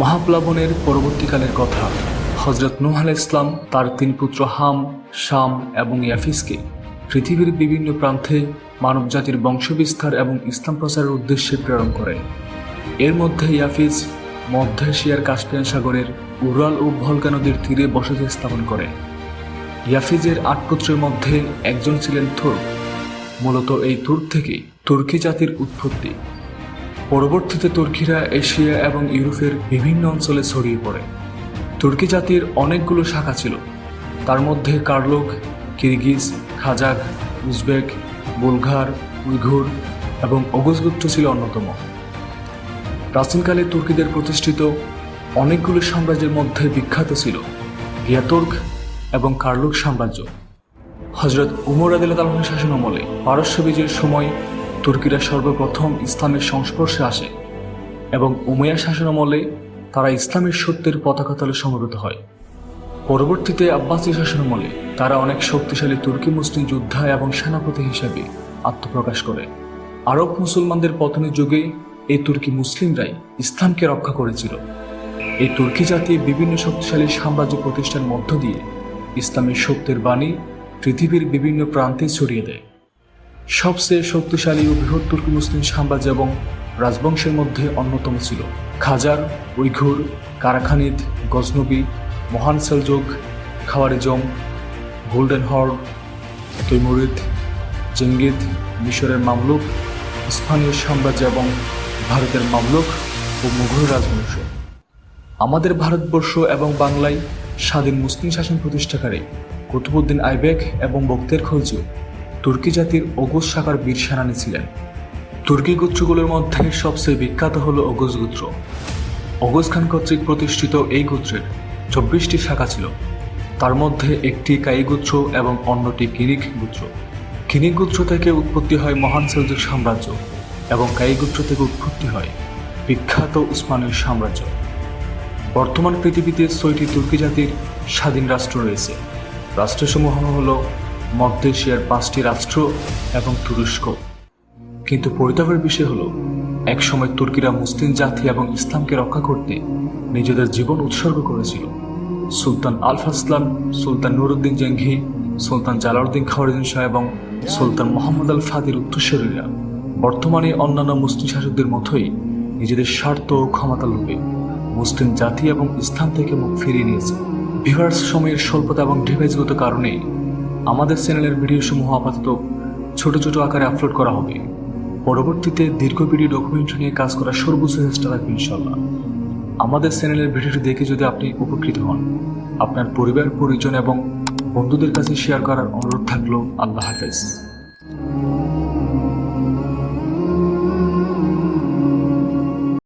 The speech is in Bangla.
মহাপ্লাবনের পরবর্তীকালের কথা। হজরত নুহ আলাহ ইসলাম তার তিন পুত্র হাম, শাম এবং ইয়াফিসকে পৃথিবীর বিভিন্ন প্রান্তে মানবজাতির বংশবিস্তার এবং ইসলাম প্রচারের উদ্দেশ্যে প্রেরণ করেন এর মধ্যে ইয়াফিজ মধ্য এশিয়ার কাস্পিয়ান সাগরের উরাল ও ভলকা নদীর তীরে বসতি স্থাপন করেন ইয়াফিজের আট পুত্রের মধ্যে একজন ছিলেন তুর্ক। মূলত এই তুর্ক থেকে তুর্কি জাতির উৎপত্তি। পরবর্তীতে তুর্কিরা এশিয়া এবং ইউরোপের বিভিন্ন অঞ্চলে ছড়িয়ে পড়ে। তুর্কি জাতির অনেকগুলো শাখা ছিল। তার মধ্যে Karluk, Kirghiz, Kazakh, Uzbek, Bulghar, Uighur এবং অগজগুপ্ত ছিল অন্যতম। প্রাচীনকালে তুর্কিদের প্রতিষ্ঠিত অনেকগুলো সাম্রাজ্যের মধ্যে বিখ্যাত ছিল গিয়াতুর্ক এবং কার্লুক সাম্রাজ্য। হজরত উমর আদিল্লাহ শাসন আমলে পারস্য বিজয়ের সময় তুর্কিরা সর্বপ্রথম ইসলামের সংস্পর্শে আসে এবং উমাইয়া শাসন আমলে তারা ইসলামের সত্যের পতাকা তলে সমবেত হয়। পরবর্তীতে আব্বাসী শাসন আমলে তারা অনেক শক্তিশালী তুর্কি মুসলিম যোদ্ধা এবং সেনাপতি হিসেবে আত্মপ্রকাশ করে। আরব মুসলমানদের পতনের যুগে এই তুর্কি মুসলিমরাই ইসলামকে রক্ষা করেছিল। এই তুর্কি জাতি বিভিন্ন শক্তিশালী সাম্রাজ্য প্রতিষ্ঠার মধ্য দিয়ে ইসলামের সত্যের বাণী পৃথিবীর বিভিন্ন প্রান্তে ছড়িয়ে দেয়। সবচেয়ে শক্তিশালী ও বৃহৎ তুর্কি মুসলিম সাম্রাজ্য এবং রাজবংশের মধ্যে অন্যতম ছিল। খাজার, উইঘুর, কারাখানিদ, গজনবী, মহান Seljuk Khwarazm Golden Horde Timurid, Zengid, মিশরের মামলুক, স্থানীয় সাম্রাজ্য এবং ভারতের মামলুক ও মুঘল রাজবংশ। আমাদের ভারতবর্ষ এবং বাংলায় স্বাধীন মুসলিম শাসন প্রতিষ্ঠাকারী কুতুবুদ্দিন আইবেক এবং বক্তের খলজিও তুর্কি জাতির অগুজ শাখার বীর সেনানী ছিলেন। তুর্কি গোত্রগুলোর মধ্যে সবচেয়ে বিখ্যাত হল অগুজ গোত্র। অগুজ খান কর্তৃক প্রতিষ্ঠিত এই গোত্রের চব্বিশটি শাখা ছিল। তার মধ্যে একটি কাই গোত্র এবং অন্যটি কিনিক গোত্র। কিনিক গোত্র থেকে উৎপত্তি হয় মহান সেলজুক সাম্রাজ্য এবং কাই গোত্র থেকে উৎপত্তি হয় বিখ্যাত উসমানীয় সাম্রাজ্য। বর্তমান পৃথিবীতে ছয়টি তুর্কি জাতির স্বাধীন রাষ্ট্র রয়েছে। রাষ্ট্রসমূহ হল মধ্য এশিয়ার পাঁচটি রাষ্ট্র এবং তুরস্ক। কিন্তু পরিতাপের বিষয় হলো, একসময় তুর্কিরা মুসলিম জাতি এবং ইসলামকে রক্ষা করতে নিজেদের জীবন উৎসর্গ করেছিল। সুলতান আলফা আলফাসলাম সুলতান নুরুদ্দিন জেঙ্ঘি সুলতান জালাউদ্দিন খাওয়ারুদ্দিন শাহ এবং সুলতান মোহাম্মদ আল ফাদির উত্তরস্বরীরা বর্তমানে অন্যান্য মুসলিম শাসকদের মতোই নিজেদের স্বার্থ ও ক্ষমতা লোভে মুসলিম জাতি এবং ইসলাম থেকে মুখ ফিরিয়ে নিয়েছে। ভিভার্স সময়ের স্বল্পতা এবং ডিভাইসগত কারণে আমাদের চ্যানেলের ভিডিও সমূহ আপাতত ছোট ছোট আকারে আপলোড করা হবে। পরবর্তীতে দীর্ঘ ভিডিও ডকুমেন্টারি নিয়ে কাজ করার সর্বোচ্চ চেষ্টা রাখবেন ইনশাল্লাহ আমাদের চ্যানেলের ভিডিওটি দেখে যদি আপনি উপকৃত হন, আপনার পরিবার, পরিজন এবং বন্ধুদের কাছে শেয়ার করার অনুরোধ থাকল। আল্লাহ হাফেজ।